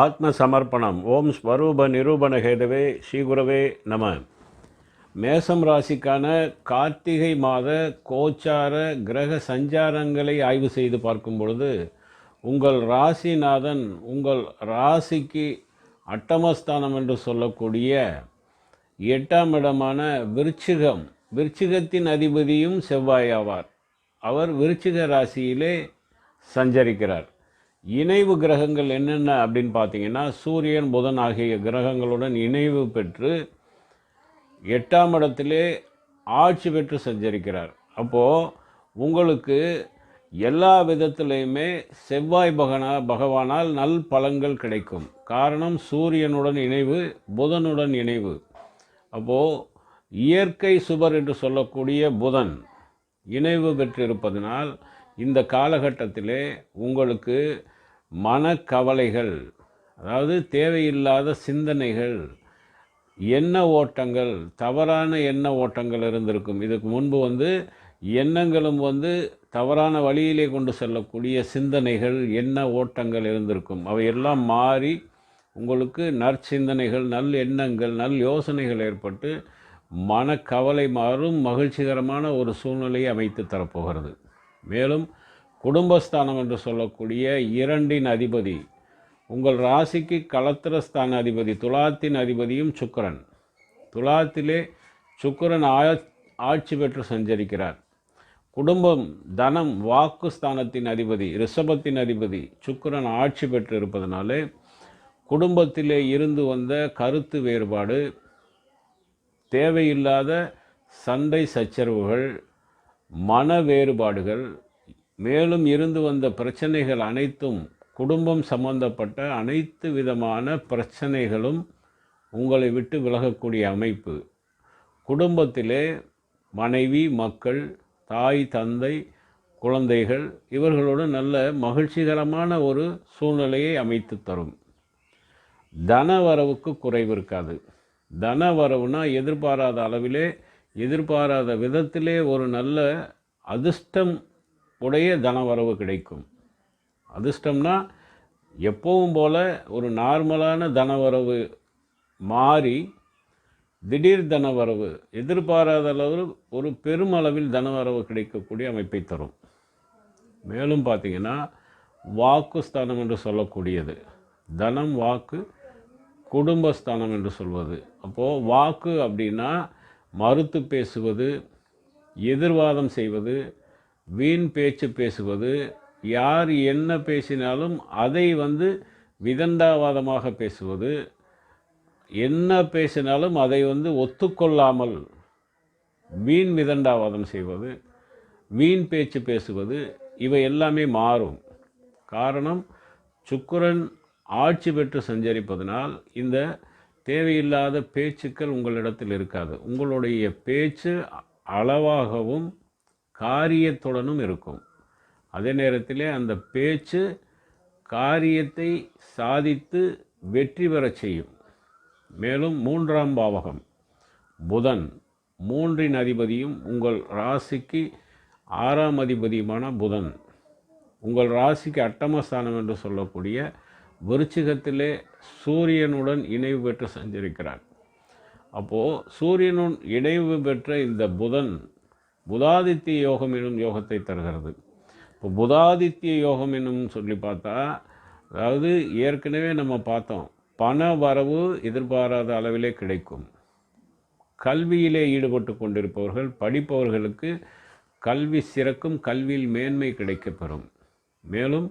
ஆத்ம சமர்ப்பணம் ஓம் ஸ்வரூப நிரூபண ஹேதவே ஸ்ரீகுரவே நம. மேசம் ராசிக்கான கார்த்திகை மாத கோச்சார கிரக சஞ்சாரங்களை ஆய்வு செய்து பார்க்கும் பொழுது உங்கள் ராசிநாதன் உங்கள் ராசிக்கு அட்டமஸ்தானம் என்று சொல்லக்கூடிய எட்டாம் இடமான விருச்சிகம் விருச்சிகத்தின் அதிபதியும் செவ்வாய் ஆவார். அவர் விருச்சிக ராசியிலே சஞ்சரிக்கிறார். இணைவு கிரகங்கள் என்னென்ன அப்படின்னு பார்த்தீங்கன்னா சூரியன் புதன் ஆகிய கிரகங்களுடன் இணைவு பெற்று எட்டாம் இடத்திலே ஆட்சி பெற்று சஞ்சரிக்கிறார். அப்போது உங்களுக்கு எல்லா விதத்திலையுமே செவ்வாய் பகனா பகவானால் நல் பலன்கள் கிடைக்கும். காரணம் சூரியனுடன் இணைவு புதனுடன் இணைவு. அப்போது இயற்கை சுபர் என்று சொல்லக்கூடிய புதன் இணைவு பெற்றிருப்பதனால் இந்த காலகட்டத்திலே உங்களுக்கு மனக்கவலைகள் அதாவது தேவையில்லாத சிந்தனைகள் எண்ண ஓட்டங்கள் தவறான எண்ண ஓட்டங்கள் இருந்திருக்கும். இதுக்கு முன்பு வந்து எண்ணங்களும் வந்து தவறான வழியிலே கொண்டு செல்லக்கூடிய சிந்தனைகள் எண்ண ஓட்டங்கள் இருந்திருக்கும். அவையெல்லாம் மாறி உங்களுக்கு நற்சிந்தனைகள் நல் எண்ணங்கள் நல் யோசனைகள் ஏற்பட்டு மனக்கவலை மாறும் மகிழ்ச்சிகரமான ஒரு சூழ்நிலையை அமைத்து தரப்போகிறது. மேலும் குடும்பஸ்தானம் என்று சொல்லக்கூடிய இரண்டின் அதிபதி. உங்கள் ராசிக்கு கலத்திரஸ்தான அதிபதி துலாத்தின் அதிபதியும் சுக்கிரன். துலாத்திலே சுக்கிரன் ஆ ஆட்சி பெற்று சஞ்சரிக்கிறார். குடும்பம் தனம் வாக்கு ஸ்தானத்தின் அதிபதி ரிஷபத்தின் அதிபதி சுக்கிரன் ஆட்சி பெற்று இருப்பதனாலே குடும்பத்திலே இருந்து வந்த கருத்து வேறுபாடு தேவையில்லாத சண்டை சச்சரவுகள் மன வேறுபாடுகள் மேலும் இருந்து வந்த பிரச்சனைகள் அனைத்தும் குடும்பம் சம்பந்தப்பட்ட அனைத்து விதமான பிரச்சனைகளும் உங்களை விட்டு விலகக்கூடிய அமைப்பு. குடும்பத்திலே மனைவி மக்கள் தாய் தந்தை குழந்தைகள் இவர்களோடு நல்ல மகிழ்ச்சிகரமான ஒரு சூழ்நிலையை அமைத்து தரும். தன வரவுக்கு குறைவு இருக்காது. தன வரவுனா எதிர்பாராத அளவிலே எதிர்பாராத விதத்திலே ஒரு நல்ல அதிர்ஷ்டம் உடைய தனவரவு கிடைக்கும். அதிர்ஷ்டம்னா எப்பவும் போல் ஒரு நார்மலான தனவரவு மாறி திடீர் தனவரவு எதிர்பாராத அளவில் ஒரு பெருமளவில் தனவரவு கிடைக்கக்கூடிய அமைப்பை தரும். மேலும் பார்த்தீங்கன்னா வாக்குஸ்தானம் என்று சொல்லக்கூடியது. தனம் வாக்கு குடும்பஸ்தானம் என்று சொல்வது. அப்போது வாக்கு அப்படின்னா மறுத்து பேசுவது எதிர்வாதம் செய்வது வீண் பேச்சு பேசுவது யார் என்ன பேசினாலும் அதை வந்து விதண்டாவாதமாக பேசுவது என்ன பேசினாலும் அதை வந்து ஒத்துக்கொள்ளாமல் வீண் விதண்டாவாதம் செய்வது வீண் பேச்சு பேசுவது இவை எல்லாமே மாறும். காரணம் சுக்கரன் ஆட்சி பெற்று சஞ்சரிப்பதனால் இந்த தேவையில்லாத பேச்சுக்கள் உங்களிடத்தில் இருக்காது. உங்களுடைய பேச்சு அளவாகவும் காரியத்துடனும் இருக்கும். அதே நேரத்திலே அந்த பேச்சு காரியத்தை சாதித்து வெற்றி பெறச் செய்யும். மேலும் மூன்றாம் பாவகம் புதன். மூன்றின் அதிபதியும் உங்கள் ராசிக்கு ஆறாம் அதிபதியுமான புதன். உங்கள் ராசிக்கு அட்டமஸ்தானம் என்று சொல்லக்கூடிய விருச்சிகத்திலே சூரியனுடன் இணைவு பெற்று சஞ்சரிக்கிறார். அப்போது சூரியனுடன் இணைவு பெற்ற இந்த புதன் புதாதித்ய யோகம் எனும் யோகத்தை தருகிறது. இப்போ புதாதித்ய யோகம் என்னும் சொல்லி பார்த்தா அதாவது ஏற்கனவே நம்ம பார்த்தோம் பண வரவு எதிர்பாராத அளவிலே கிடைக்கும். கல்வியிலே ஈடுபட்டு கொண்டிருப்பவர்கள் படிப்பவர்களுக்கு கல்வி சிறக்கும் கல்வியில் மேன்மை கிடைக்கப்பெறும். மேலும்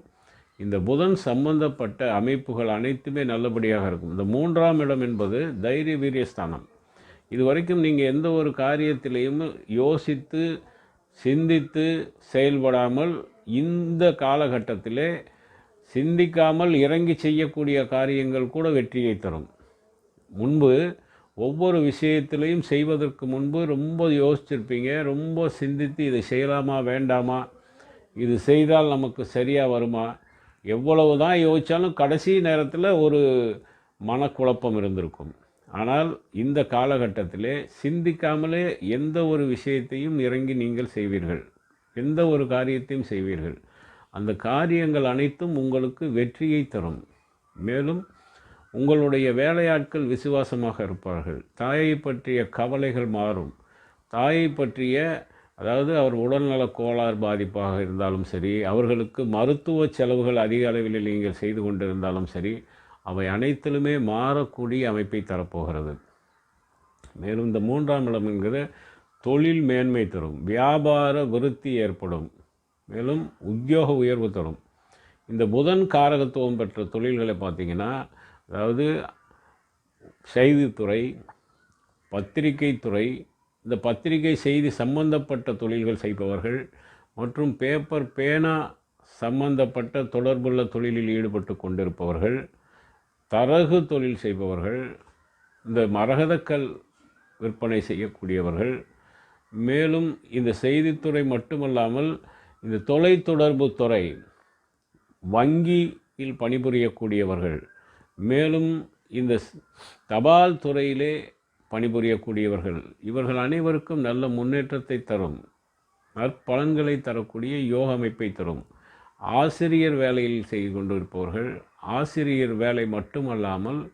இந்த புதன் சம்பந்தப்பட்ட அமைப்புகள் அனைத்துமே நல்லபடியாக இருக்கும். இந்த மூன்றாம் இடம் என்பது தைரிய வீரியஸ்தானம் இது வரைக்கும் நீங்கள் எந்த ஒரு காரியத்திலையும் யோசித்து சிந்தித்து செயல்படாமல் இந்த காலகட்டத்திலே சிந்திக்காமல் இறங்கி செய்யக்கூடிய காரியங்கள் கூட வெற்றியை தரும். முன்பு ஒவ்வொரு விஷயத்திலையும் செய்வதற்கு முன்பு ரொம்ப யோசிச்சிருப்பீங்க ரொம்ப சிந்தித்து இதை செய்யலாமா வேண்டாமா இது செய்தால் நமக்கு சரியாக வருமா? எவ்வளவு தான் யோசித்தாலும் கடைசி நேரத்தில் ஒரு மனக்குழப்பம் இருந்திருக்கும். ஆனால் இந்த காலகட்டத்திலே சிந்திக்காமலே எந்த ஒரு விஷயத்தையும் இறங்கி நீங்கள் செய்வீர்கள். எந்த ஒரு காரியத்தையும் செய்வீர்கள். அந்த காரியங்கள் அனைத்தும் உங்களுக்கு வெற்றியை தரும். மேலும் உங்களுடைய வேலையாட்கள் விசுவாசமாக இருப்பார்கள். தாயை பற்றிய கவலைகள் மாறும். தாயை பற்றிய அதாவது அவர் உடல்நல கோளாறு பாதிப்பாக இருந்தாலும் சரி அவர்களுக்கு மருத்துவ செலவுகள் அதிக அளவில் நீங்கள் செய்து கொண்டிருந்தாலும் சரி அவை அனைத்திலுமே மாறக்கூடிய அமைப்பை தரப்போகிறது. மேலும் இந்த மூன்றாம் இடம் என்கிற தொழில் மேன்மை தரும் வியாபார விருத்தி ஏற்படும் மேலும் உத்தியோக உயர்வு தரும். இந்த புதன் காரகத்துவம் பெற்ற தொழில்களை பார்த்தீங்கன்னா அதாவது செய்தித்துறை பத்திரிகை துறை இந்த பத்திரிகை செய்தி சம்பந்தப்பட்ட தொழில்கள் செய்பவர்கள் மற்றும் பேப்பர் பேனா சம்பந்தப்பட்ட தொடர்புள்ள தொழிலில் ஈடுபட்டு கொண்டிருப்பவர்கள் தரகு தொழில் செய்பவர்கள் இந்த மரகதக்கல் விற்பனை செய்யக்கூடியவர்கள் மேலும் இந்த செய்தித்துறை மட்டுமல்லாமல் இந்த தொலைத்தொடர்பு துறை வங்கியில் பணிபுரியக்கூடியவர்கள் மேலும் இந்த தபால் துறையிலே பணிபுரியக்கூடியவர்கள் இவர்கள் அனைவருக்கும் நல்ல முன்னேற்றத்தை தரும் நற்பலன்களை தரக்கூடிய யோக அமைப்பை தரும். ஆசிரியர் வேலையில் செய்து கொண்டிருப்பவர்கள் ஆசிரியர் வேலை மட்டுமல்லாமல்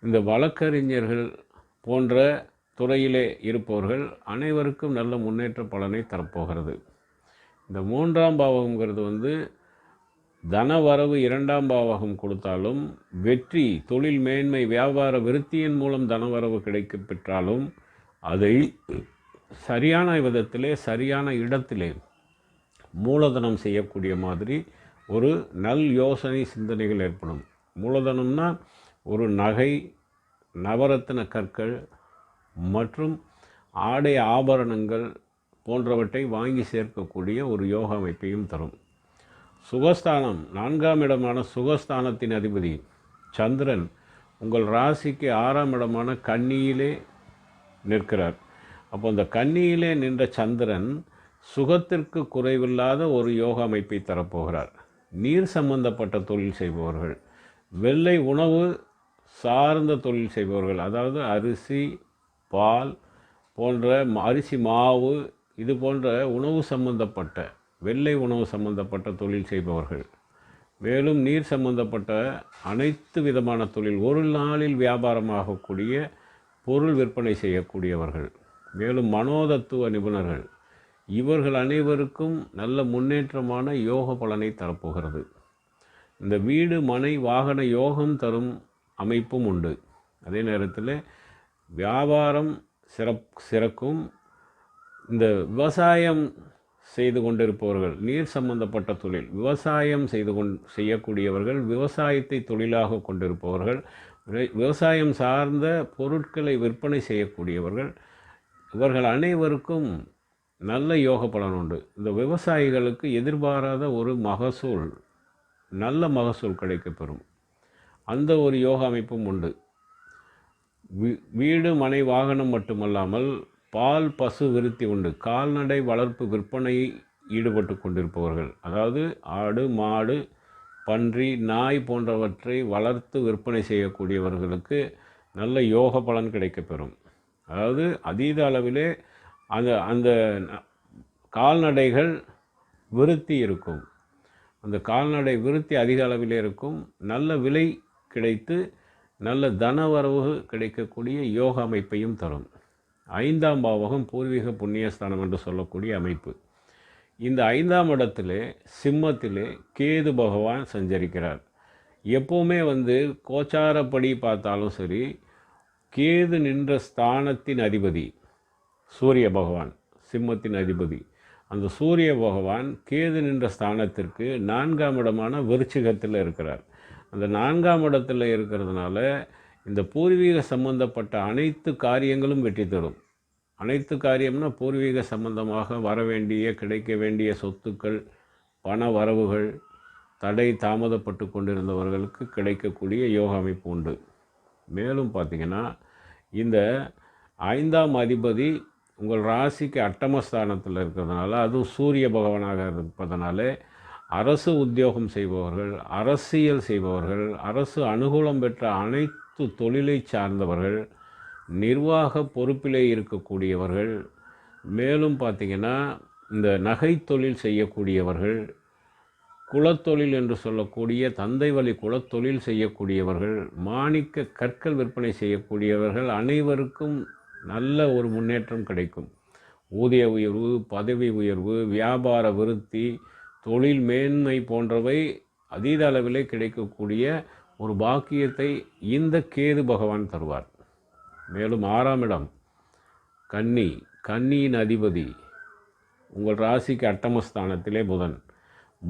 இந்த வழக்கறிஞர்கள் போன்ற துறையிலே இருப்பவர்கள் அனைவருக்கும் நல்ல முன்னேற்ற பலனை தரப்போகிறது. இந்த மூன்றாம் பாவகங்கிறது வந்து தனவரவு இரண்டாம் பாவகம் கொடுத்தாலும் வெற்றி தொழில் மேன்மை வியாபார விருத்தியின் மூலம் தனவரவு கிடைக்க பெற்றாலும் அதை சரியான விதத்திலே சரியான இடத்திலே மூலதனம் செய்யக்கூடிய மாதிரி ஒரு நல் யோசனை சிந்தனைகள் ஏற்படும். மூலதனம்னா ஒரு நகை நவரத்தின கற்கள் மற்றும் ஆடை ஆபரணங்கள் போன்றவற்றை வாங்கி சேர்க்கக்கூடிய ஒரு யோக அமைப்பையும் தரும். சுகஸ்தானம் நான்காம் இடமான சுகஸ்தானத்தின் அதிபதி சந்திரன் உங்கள் ராசிக்கு ஆறாம் இடமான கன்னியிலே நிற்கிறார். அப்போ அந்த கன்னியிலே நின்ற சந்திரன் சுகத்திற்கு குறைவில்லாத ஒரு யோக அமைப்பை தரப்போகிறார். நீர் சம்பந்தப்பட்ட தொழில் செய்பவர்கள் வெள்ளை உணவு சார்ந்த தொழில் செய்பவர்கள் அதாவது அரிசி பால் போன்ற அரிசி மாவு இது போன்ற உணவு சம்பந்தப்பட்ட வெள்ளை உணவு சம்பந்தப்பட்ட தொழில் செய்பவர்கள். மேலும் நீர் சம்பந்தப்பட்ட அனைத்து விதமான தொழில் ஒரு நாளில் வியாபாரமாகக்கூடிய பொருள் விற்பனை செய்யக்கூடியவர்கள். மேலும் மனோதத்துவ நிபுணர்கள் இவர்கள் அனைவருக்கும் நல்ல முன்னேற்றமான யோக பலனை தரப்போகிறது. இந்த வீடு மனை வாகன யோகம் தரும் அமைப்பும் உண்டு. அதே நேரத்தில் வியாபாரம் சிறப் சிறக்கும். இந்த விவசாயம் செய்து கொண்டிருப்பவர்கள் நீர் சம்பந்தப்பட்ட தொழில் விவசாயம் செய்து கொண் செய்யக்கூடியவர்கள் விவசாயத்தை தொழிலாக கொண்டிருப்பவர்கள் விவசாயம் சார்ந்த பொருட்களை விற்பனை செய்யக்கூடியவர்கள் இவர்கள் அனைவருக்கும் நல்ல யோக பலன் உண்டு. இந்த விவசாயிகளுக்கு எதிர்பாராத ஒரு மகசூல் நல்ல மகசூல் கிடைக்கப்பெறும். அந்த ஒரு யோக அமைப்பும் உண்டு. வீடு மனை வாகனம் மட்டுமல்லாமல் பால் பசு விருத்தி உண்டு. கால்நடை வளர்ப்பு விற்பனை ஈடுபட்டு கொண்டிருப்பவர்கள் அதாவது ஆடு மாடு பன்றி நாய் போன்றவற்றை வளர்த்து விற்பனை செய்யக்கூடியவர்களுக்கு நல்ல யோக பலன் கிடைக்கப்பெறும். அதாவது அதீத அளவிலே அந்த அந்த கால்நடைகள் விருத்தி இருக்கும். அந்த கால்நடை விருத்தி அதிக அளவில் இருக்கும். நல்ல விலை கிடைத்து நல்ல தனவரவு கிடைக்கக்கூடிய யோக அமைப்பையும் தரும். ஐந்தாம் பாவகம் பூர்வீக புண்ணியஸ்தானம் என்று சொல்லக்கூடிய அமைப்பு. இந்த ஐந்தாம் இடத்திலே சிம்மத்திலே கேது பகவான் சஞ்சரிக்கிறார். எப்போவுமே வந்து கோச்சாரப்படி பார்த்தாலும் சரி கேது நின்ற ஸ்தானத்தின் அதிபதி சூரிய பகவான் சிம்மத்தின் அதிபதி. அந்த சூரிய பகவான் கேது நின்ற ஸ்தானத்திற்கு நான்காம் இடமான விருச்சிகத்தில் இருக்கிறார். அந்த நான்காம் இடத்தில் இருக்கிறதுனால இந்த பூர்வீக சம்பந்தப்பட்ட அனைத்து காரியங்களும் வெற்றி தரும். அனைத்து காரியம்னா பூர்வீக சம்பந்தமாக வர வேண்டிய கிடைக்க வேண்டிய சொத்துக்கள் பண வரவுகள் தடை தாமதப்பட்டு கொண்டிருந்தவர்களுக்கு கிடைக்கக்கூடிய யோக அமைப்பு உண்டு. மேலும் பார்த்திங்கன்னா இந்த ஐந்தாம் அதிபதி உங்கள் ராசிக்கு அட்டமஸ்தானத்தில் இருக்கிறதுனால அதுவும் சூரிய பகவானாக இருப்பதனாலே அரசு உத்தியோகம் செய்பவர்கள் அரசியல் செய்பவர்கள் அரசு அனுகூலம் பெற்ற அனைத்து தொழிலை சார்ந்தவர்கள் நிர்வாக பொறுப்பிலே இருக்கக்கூடியவர்கள் மேலும் பார்த்திங்கன்னா இந்த நகை தொழில் செய்யக்கூடியவர்கள் குலத்தொழில் என்று சொல்லக்கூடிய தந்தை வழி குலத்தொழில் செய்யக்கூடியவர்கள் மாணிக்க கற்கள் விற்பனை செய்யக்கூடியவர்கள் அனைவருக்கும் நல்ல ஒரு முன்னேற்றம் கிடைக்கும். ஊதிய உயர்வு பதவி உயர்வு வியாபார விருத்தி தொழில் மேன்மை போன்றவை அதீத அளவிலே கிடைக்கக்கூடிய ஒரு பாக்கியத்தை இந்த கேது பகவான் தருவார். மேலும் ஆறாம் இடம் கன்னி கன்னியின் அதிபதி. உங்கள் ராசிக்கு அட்டமஸ்தானத்திலே புதன்.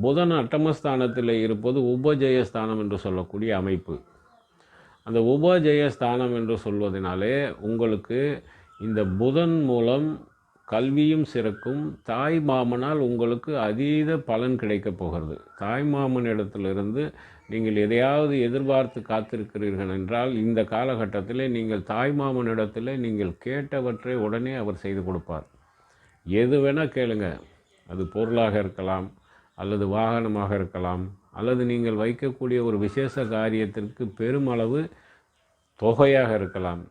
புதன் அட்டமஸ்தானத்தில் இருப்பது உபஜயஸ்தானம் என்று சொல்லக்கூடிய அமைப்பு. அந்த உபஜயஸ்தானம் என்று சொல்வதனாலே உங்களுக்கு இந்த புதன் மூலம் கல்வியும் சிறக்கும். தாய் மாமனால் உங்களுக்கு அதீத பலன் கிடைக்கப் போகிறது. தாய் மாமன் இடத்திலிருந்து நீங்கள் எதையாவது எதிர்பார்த்து காத்திருக்கிறீர்கள் என்றால் இந்த காலகட்டத்தில் நீங்கள் தாய் மாமன் இடத்துல நீங்கள் கேட்டவற்றை உடனே அவர் செய்து கொடுப்பார். எது வேணால் கேளுங்க. அது பொருளாக இருக்கலாம் அல்லது வாகனமாக இருக்கலாம். அல்லது நீங்கள் வைக்கக்கூடிய ஒரு விசேஷ காரியத்திற்கு பெருமளவு தொகையாக இருக்கலாம்.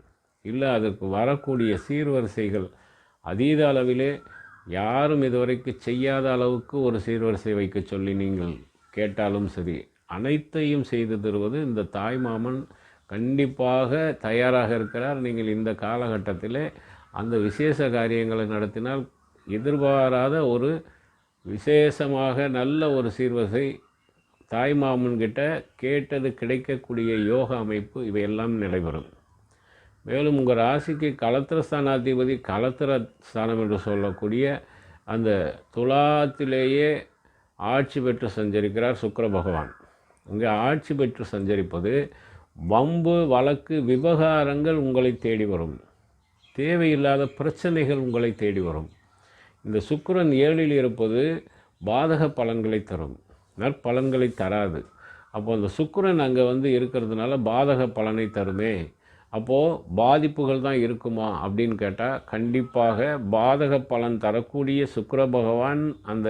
இல்லை அதற்கு வரக்கூடிய சீர்வரிசைகள் அதீத அளவிலே யாரும் இதுவரைக்கு செய்யாத அளவுக்கு ஒரு சீர்வரிசை வைக்க சொல்லி நீங்கள் கேட்டாலும் சரி அனைத்தையும் செய்து தருவது இந்த தாய்மாமன் கண்டிப்பாக தயாராக இருக்கிறார். நீங்கள் இந்த காலகட்டத்தில் அந்த விசேஷ காரியங்களை நடத்தினால் எதிர்பாராத ஒரு விசேஷமாக நல்ல ஒரு சீர்வரிசை தாய் மாமன்கிட்ட கேட்டது கிடைக்கக்கூடிய யோக அமைப்பு இவையெல்லாம் நடைபெறும் மேலும் உங்கள் ராசிக்கு கலத்திர ஸ்தானாதிபதி கலத்திர ஸ்தானம் என்று சொல்லக்கூடிய அந்த துலாத்திலேயே ஆட்சி பெற்று சஞ்சரிக்கிறார் சுக்கர பகவான். இங்கே ஆட்சி பெற்று சஞ்சரிப்பது வம்பு வழக்கு விவகாரங்கள் உங்களை தேடி வரும். தேவையில்லாத பிரச்சனைகள் உங்களை தேடி வரும். இந்த சுக்கரன் ஏழில் இருப்பது பாதக பலன்களை தரும். நற்பலன்களை தராது. அப்போ அந்த சுக்கரன் அங்கே வந்து இருக்கிறதுனால பாதக பலனை தருமே. அப்போது பாதிப்புகள் தான் இருக்குமா அப்படின்னு கேட்டால் கண்டிப்பாக பாதக பலன் தரக்கூடிய சுக்கர பகவான் அந்த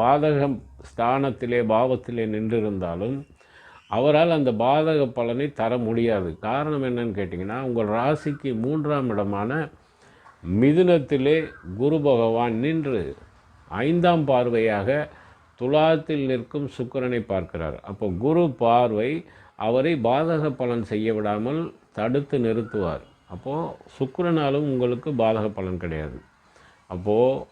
பாதக ஸ்தானத்திலே பாவத்திலே நின்றிருந்தாலும் அவரால் அந்த பாதக பலனை தர முடியாது. காரணம் என்னன்னு கேட்டிங்கன்னா உங்கள் ராசிக்கு மூன்றாம் இடமான மிதுனத்திலே குரு பகவான் நின்று ஐந்தாம் பார்வையாக துலாத்தில் நிற்கும் சுக்கரனை பார்க்கிறார். அப்போ குரு பார்வை அவரை பாதக பலன் செய்ய விடாமல் தடுத்து நிறுத்துவார். அப்போது சுக்கரனாலும் உங்களுக்கு பாதக பலன் கிடையாது. அப்போது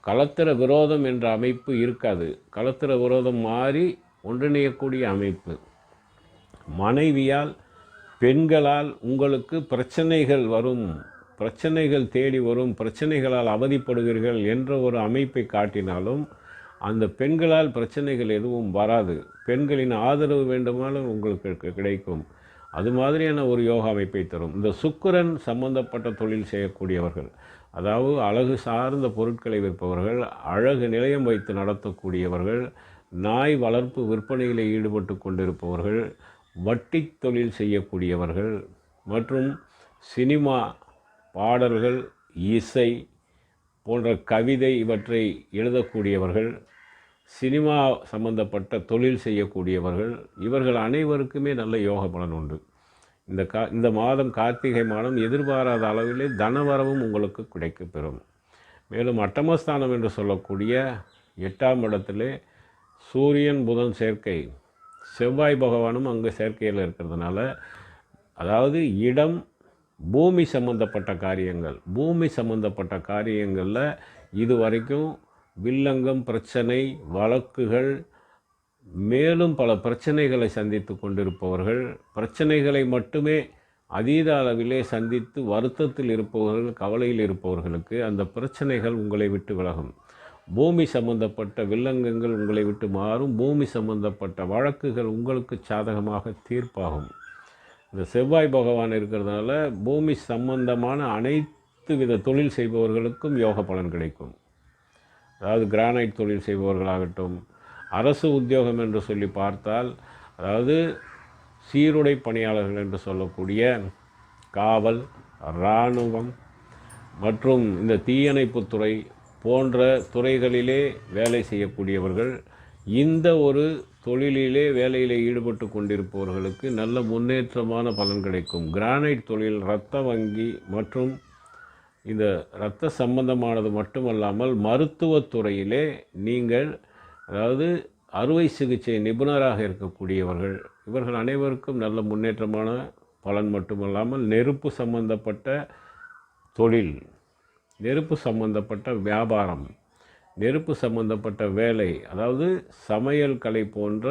கலத்திர விரோதம் என்ற அமைப்பு இருக்காது. கலத்திர விரோதம் மாறி ஒன்றிணையக்கூடிய அமைப்பு. மனைவியால் பெண்களால் உங்களுக்கு பிரச்சனைகள் வரும். பிரச்சனைகள் தேடி வரும். பிரச்சனைகளால் அவதிப்படுவீர்கள் என்ற ஒரு அமைப்பை காட்டினாலும் அந்த பெண்களால் பிரச்சனைகள் எதுவும் வராது. பெண்களின் ஆதரவு வேண்டுமானால் உங்களுக்கு கிடைக்கும். அது மாதிரியான ஒரு யோகா அமைப்பை தரும். இந்த சுக்கிரன் சம்பந்தப்பட்ட தொழில் செய்யக்கூடியவர்கள் அதாவது அழகு சார்ந்த பொருட்களை விற்பவர்கள் அழகு நிலையம் வைத்து நடத்தக்கூடியவர்கள் நாய் வளர்ப்பு விற்பனையில் ஈடுபட்டு கொண்டிருப்பவர்கள் வட்டி தொழில் செய்யக்கூடியவர்கள் மற்றும் சினிமா பாடல்கள் இசை போன்ற கவிதை இவற்றை எழுதக்கூடியவர்கள் சினிமா சம்பந்தப்பட்ட தொழில் செய்யக்கூடியவர்கள் இவர்கள் அனைவருக்குமே நல்ல யோக பலன் உண்டு. இந்த கா இந்த மாதம் கார்த்திகை மாதம் எதிர்பாராத அளவிலே தனவரவும் உங்களுக்கு கிடைக்கப்பெறும் மேலும் அட்டமஸ்தானம் என்று சொல்லக்கூடிய எட்டாம் இடத்திலே சூரியன் புதன் சேர்க்கை செவ்வாய் பகவானும் அங்கே சேர்க்கையில் இருக்கிறதுனால அதாவது இடம் பூமி சம்பந்தப்பட்ட காரியங்கள் பூமி சம்பந்தப்பட்ட காரியங்களில் இது வரைக்கும் வில்லங்கம் பிரச்சனை வழக்குகள் மேலும் பல பிரச்சனைகளை சந்தித்து கொண்டிருப்பவர்கள் பிரச்சனைகளை மட்டுமே அதீத அளவிலே சந்தித்து வருத்தத்தில் இருப்பவர்கள் கவலையில் இருப்பவர்களுக்கு அந்த பிரச்சனைகள் உங்களை விட்டு விலகும். பூமி சம்பந்தப்பட்ட வில்லங்கங்கள் உங்களை விட்டு மாறும். பூமி சம்பந்தப்பட்ட வழக்குகள் உங்களுக்கு சாதகமாக தீர்ப்பாகும். இந்த செவ்வாய் பகவான் இருக்கிறதுனால பூமி சம்பந்தமான அனைத்து வித தொழில் செய்பவர்களுக்கும் யோக பலன் கிடைக்கும். அதாவது கிரானைட் தொழில் செய்பவர்களாகட்டும் அரசு உத்தியோகம் என்று சொல்லி பார்த்தால் அதாவது சீருடை பணியாளர்கள் என்று சொல்லக்கூடிய காவல் இராணுவம் மற்றும் இந்த தீயணைப்புத்துறை போன்ற துறைகளிலே வேலை செய்யக்கூடியவர்கள் இந்த ஒரு தொழிலிலே வேலையில் ஈடுபட்டு கொண்டிருப்பவர்களுக்கு நல்ல முன்னேற்றமான பலன் கிடைக்கும். கிரானைட் தொழில் இரத்த வங்கி மற்றும் இந்த இரத்த சம்பந்தமானது மட்டுமல்லாமல் மருத்துவத்துறையிலே நீங்கள் அதாவது அறுவை சிகிச்சை நிபுணராக இருக்கக்கூடியவர்கள் இவர்கள் அனைவருக்கும் நல்ல முன்னேற்றமான பலன் மட்டுமல்லாமல் நெருப்பு சம்பந்தப்பட்ட தொழில் நெருப்பு சம்பந்தப்பட்ட வியாபாரம் நெருப்பு சம்பந்தப்பட்ட வேலை அதாவது சமையல் கலை போன்ற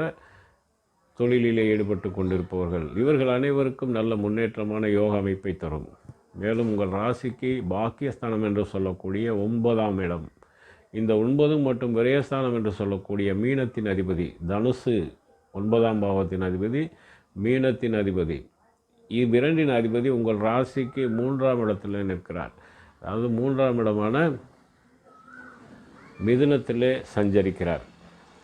தொழிலிலே ஈடுபட்டு கொண்டிருப்பவர்கள் இவர்கள் அனைவருக்கும் நல்ல முன்னேற்றமான யோக அமைப்பை தரும். மேலும் உங்கள் ராசிக்கு பாக்கியஸ்தானம் என்று சொல்லக்கூடிய ஒன்பதாம் இடம். இந்த ஒன்பதும் மற்றும் விரயஸ்தானம் என்று சொல்லக்கூடிய மீனத்தின் அதிபதி தனுசு ஒன்பதாம் பாவத்தின் அதிபதி மீனத்தின் அதிபதி. இவ்விரண்டின் அதிபதி உங்கள் ராசிக்கு மூன்றாம் இடத்தில் நிற்கிறார். அதாவது மூன்றாம் இடமான மிதுனத்திலே சஞ்சரிக்கிறார்.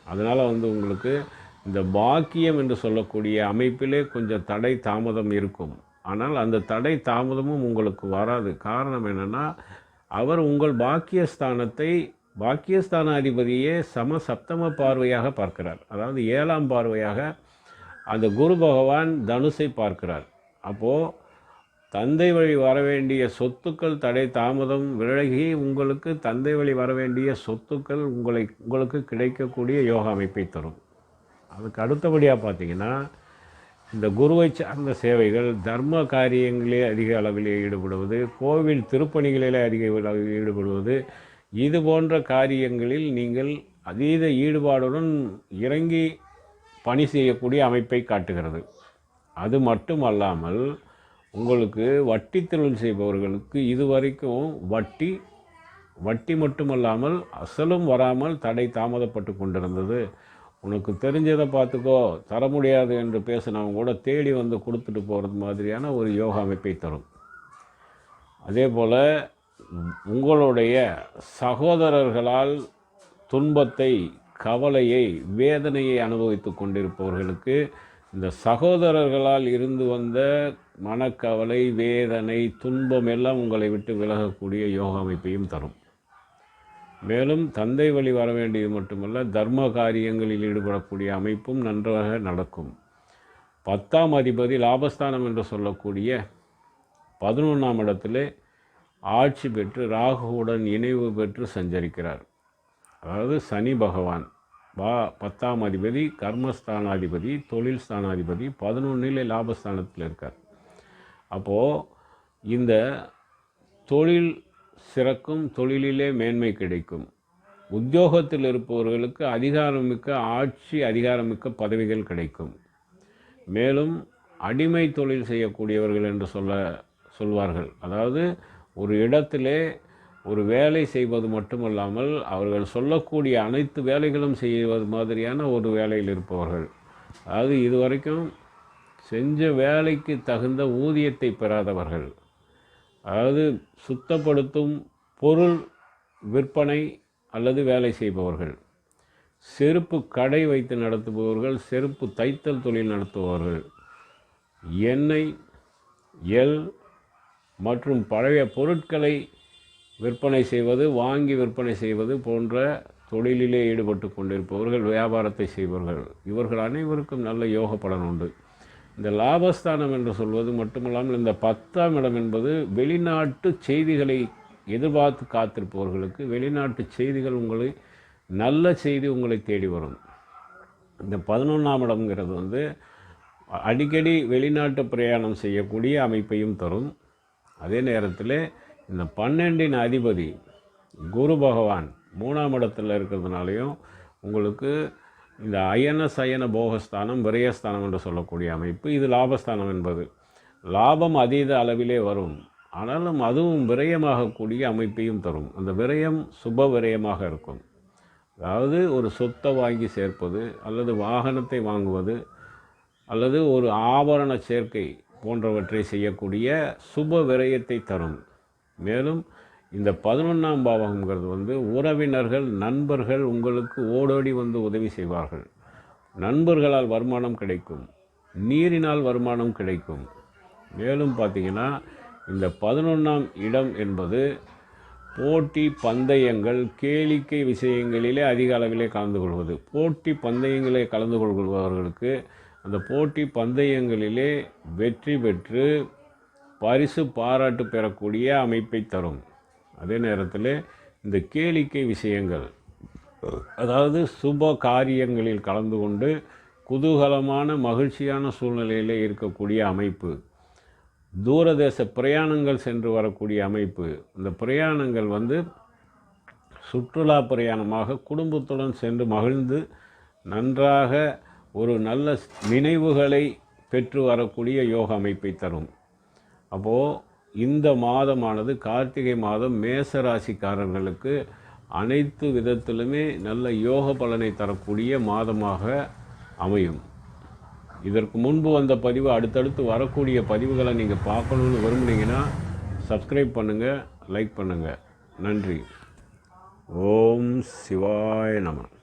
அதனால் வந்து உங்களுக்கு இந்த பாக்கியம் என்று சொல்லக்கூடிய அமைப்பிலே கொஞ்சம் தடை தாமதம் இருக்கும். ஆனால் அந்த தடை தாமதமும் உங்களுக்கு வராது. காரணம் என்னென்னா அவர் உங்கள் பாக்கியஸ்தானத்தை பாக்கியஸ்தான அதிபதியே சம சப்தம பார்வையாக பார்க்கிறார். அதாவது ஏழாம் பார்வையாக அந்த குரு பகவான் தனுசை பார்க்கிறார். அப்போது தந்தை வழி வர வேண்டிய சொத்துக்கள் தடை தாமதம் விலகி உங்களுக்கு தந்தை வழி வர வேண்டிய சொத்துக்கள் உங்களை உங்களுக்கு கிடைக்கக்கூடிய யோகா அமைப்பை தரும். அதுக்கு அடுத்தபடியாக பார்த்தீங்கன்னா இந்த குருவை சார்ந்த சேவைகள் தர்ம காரியங்களே அதிக அளவில் ஈடுபடுவது கோவில் திருப்பணிகளிலே அதிக அளவில் ஈடுபடுவது இது போன்ற காரியங்களில் நீங்கள் அதீத ஈடுபாடுடன் இறங்கி பணி செய்யக்கூடிய அமைப்பை காட்டுகிறது. அது மட்டுமல்லாமல் உங்களுக்கு வட்டி தொழில் செய்பவர்களுக்கு இதுவரைக்கும் வட்டி வட்டி மட்டுமல்லாமல் அசலும் வராமல் தடை தாமதப்பட்டு கொண்டிருந்தது. உனக்கு தெரிஞ்சதை பார்த்துக்கோ தர முடியாது என்று பேசினவங்க கூட தேடி வந்து கொடுத்துட்டு போகிறது மாதிரியான ஒரு யோகா அமைப்பை தரும். அதே போல் உங்களுடைய சகோதரர்களால் துன்பத்தை கவலையை வேதனையை அனுபவித்து கொண்டிருப்பவர்களுக்கு இந்த சகோதரர்களால் இருந்து வந்த மனக்கவலை வேதனை துன்பம் எல்லாம் உங்களை விட்டு விலகக்கூடிய யோகா அமைப்பையும் தரும். மேலும் தந்தை வழி வர வேண்டியது மட்டுமல்ல தர்ம காரியங்களில் ஈடுபடக்கூடிய அமைப்பும் நன்றாக நடக்கும். பத்தாம் அதிபதி லாபஸ்தானம் என்று சொல்லக்கூடிய பதினொன்றாம் இடத்திலே ஆட்சி பெற்று ராகுவுடன் இணைவு பெற்று சஞ்சரிக்கிறார். அதாவது சனி பகவான். பா பத்தாம் அதிபதி கர்மஸ்தானாதிபதி தொழில் ஸ்தானாதிபதி பதினொன்றிலே லாபஸ்தானத்தில் இருக்கார். அப்போது இந்த தொழில் சிறக்கும் தொழிலிலே மேன்மை கிடைக்கும். உத்தியோகத்தில் இருப்பவர்களுக்கு அதிகாரமிக்க ஆட்சி அதிகாரமிக்க பதவிகள் கிடைக்கும். மேலும் அடிமை தொழில் செய்யக்கூடியவர்கள் என்று சொல்ல சொல்வார்கள். அதாவது ஒரு இடத்திலே ஒரு வேலை செய்வது மட்டுமல்லாமல் அவர்கள் சொல்லக்கூடிய அனைத்து வேலைகளும் செய்வது மாதிரியான ஒரு வேலையில் இருப்பவர்கள். அதாவது இதுவரைக்கும் செஞ்ச வேலைக்கு தகுந்த ஊதியத்தை பெறாதவர்கள். அதாவது சுத்தப்படுத்தும் பொருள் விற்பனை அல்லது வேலை செய்பவர்கள். செருப்பு கடை வைத்து நடத்துபவர்கள் செருப்பு தைத்தல் தொழில் நடத்துபவர்கள். எண்ணெய் எல் மற்றும் பழைய பொருட்களை விற்பனை செய்வது வாங்கி விற்பனை செய்வது போன்ற தொழிலிலே ஈடுபட்டு கொண்டிருப்பவர்கள் வியாபாரத்தை செய்பவர்கள். இவர்கள் அனைவருக்கும் நல்ல யோக பலன் உண்டு. இந்த லாபஸ்தானம் என்று சொல்வது மட்டுமல்லாமல் இந்த பத்தாம் இடம் என்பது வெளிநாட்டு செய்திகளை எதிர்பார்த்து காத்திருப்பவர்களுக்கு வெளிநாட்டு செய்திகள் உங்களை நல்ல செய்தி உங்களை தேடி வரும். இந்த பதினொன்றாம் இடம்ங்கிறது வந்து அடிக்கடி வெளிநாட்டு பிரயாணம் செய்யக்கூடிய அமைப்பையும் தரும். அதே நேரத்தில் இந்த பன்னெண்டின் அதிபதி குரு பகவான் மூணாம் இடத்தில் இருக்கிறதுனாலையும் உங்களுக்கு இந்த அயன சயன போகஸ்தானம் விரயஸ்தானம் என்று சொல்லக்கூடிய அமைப்பு இது லாபஸ்தானம் என்பது. லாபம் அதீத அளவிலே வரும். ஆனாலும் அதுவும் விரயமாகக்கூடிய அமைப்பையும் தரும். அந்த விரயம் சுப விரயமாக இருக்கும். அதாவது ஒரு சொத்தை வாங்கி சேர்ப்பது அல்லது வாகனத்தை வாங்குவது அல்லது ஒரு ஆபரண சேர்க்கை போன்றவற்றை செய்யக்கூடிய சுப விரயத்தை தரும். மேலும் இந்த பதினொன்றாம் பாவகங்கிறது வந்து உறவினர்கள் நண்பர்கள் உங்களுக்கு ஓடோடி வந்து உதவி செய்வார்கள். நண்பர்களால் வருமானம் கிடைக்கும். நீரினால் வருமானம் கிடைக்கும். மேலும் பார்த்திங்கன்னா இந்த பதினொன்றாம் இடம் என்பது போட்டி பந்தயங்கள் கேளிக்கை விஷயங்களிலே அதிக அளவிலே கலந்து கொள்வது. போட்டி பந்தயங்களே கலந்து கொள்பவர்களுக்கு அந்த போட்டி பந்தயங்களிலே வெற்றி பெற்று பரிசு பாராட்டு பெறக்கூடிய அமைப்பை தரும். அதே நேரத்தில் இந்த கேளிக்கை விஷயங்கள் அதாவது சுப காரியங்களில் கலந்து கொண்டு குதூகலமான மகிழ்ச்சியான சூழ்நிலையில் இருக்கக்கூடிய அமைப்பு தூரதேச பிரயாணங்கள் சென்று வரக்கூடிய அமைப்பு இந்த பிரயாணங்கள் வந்து சுற்றுலா பிரயாணமாக குடும்பத்துடன் சென்று மகிழ்ந்து நன்றாக ஒரு நல்ல நினைவுகளை பெற்று வரக்கூடிய யோக அமைப்பை தரும். அப்போது இந்த மாதமானது கார்த்திகை மாதம் மேச ராசிக்காரர்களுக்கு அனைத்து விதத்திலுமே நல்ல யோக பலனை தரக்கூடிய மாதமாக அமையும். இதற்கு முன்பு வந்த பதிவு அடுத்தடுத்து வரக்கூடிய பதிவுகளை நீங்கள் பார்க்கணுன்னு விரும்புனீங்கன்னா சப்ஸ்கிரைப் பண்ணுங்கள் லைக் பண்ணுங்கள் நன்றி. ஓம் சிவாய நமன்